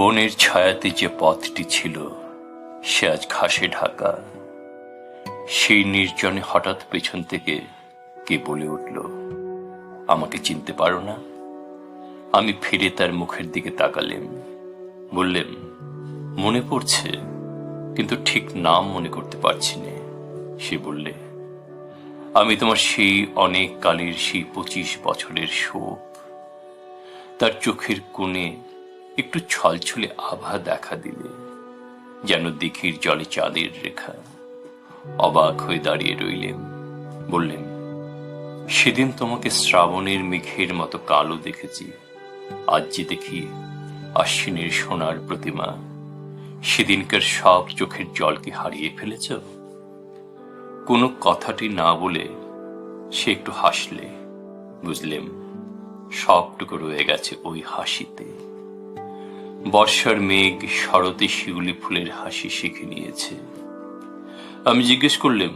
বনের ছায়াতে যে পথটি ছিল, সে আজ ঘাসে ঢাকা। সেই নির্জনে হঠাৎ পেছন থেকে কে বলে উঠল, আমাকে চিনতে পারো না? আমি ফিরে তার মুখের দিকে তাকালেম। বললেম, মনে পড়ছে, কিন্তু ঠিক নাম মনে করতে পারছি না। সে বললে, আমি তোমার সেই অনেক কালের, সেই পঁচিশ বছরের শোক, তার চোখের কোণে একটু ছলছলে আভা দেখা দিলে, যেন দিঘির জলে চাঁদের রেখা। অবাক হয়ে দাঁড়িয়ে রইলেন, বললেন, সেদিন তোমাকে শ্রাবণের মেঘের মতো কালো দেখেছি। আজ যে দেখি আশ্বিনের সোনার প্রতিমা, সেদিনকার সব চোখের জলকে হারিয়ে ফেলেছ? কোনো কথাটি না বলে সে একটু হাসলে বুঝলেম সবটুকু রয়ে গেছে ওই হাসিতে। বর্ষার মেঘ শরতে শিউলি ফুলের হাসি শিখে নিয়েছে। আমি জিজ্ঞেস করলাম,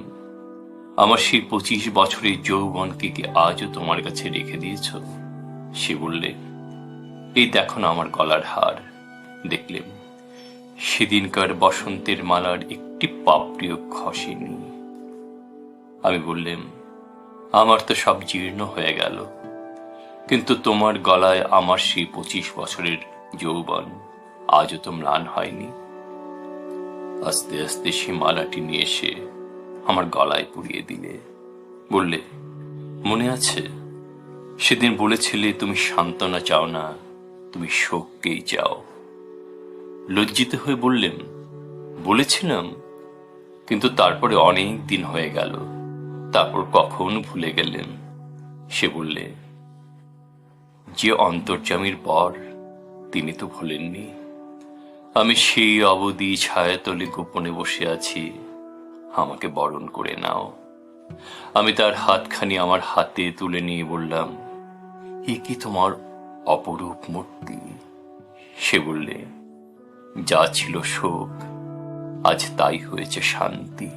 আমার সেই পঁচিশ বছরের যৌবনকে কি আজও তোমার কাছে রেখে দিয়েছ? সে বললে, এই দেখো না আমার গলার হার। দেখলেন সেদিনকার বসন্তের মালার একটি পাপড়িও খসেনি। আমি বললাম, আমার তো সব জীর্ণ হয়ে গেল, কিন্তু তোমার গলায় আমার সেই পঁচিশ বছরের যৌবন, আজও তো ম্লান হয়নি। আস্তে আস্তে সে মালাটি নিয়ে এসে আমার গলায় পুড়িয়ে দিলে। বললে, মনে আছে? সেদিন বলেছিলে তুমি সান্ত্বনা চাও না, তুমি শোককেই চাও। লজ্জিত হয়ে বললেন, বলেছিলাম, কিন্তু তারপরে অনেক দিন হয়ে গেল। তারপর কখন ভুলে গেলেন? সে বললে, যে অন্তর্জামীর পর তিনি তো ভুলেননি। আমি সেই অবধি ছায়াতলে গোপনে বসে আছি। আমাকে বরণ করে নাও। আমি তার হাতখানি আমার হাতে তুলে নিয়ে বললাম, এ কি তোমার অপরূপ মূর্তি? সে বললে, যা ছিল শোক, আজ তাই হয়েছে শান্তি।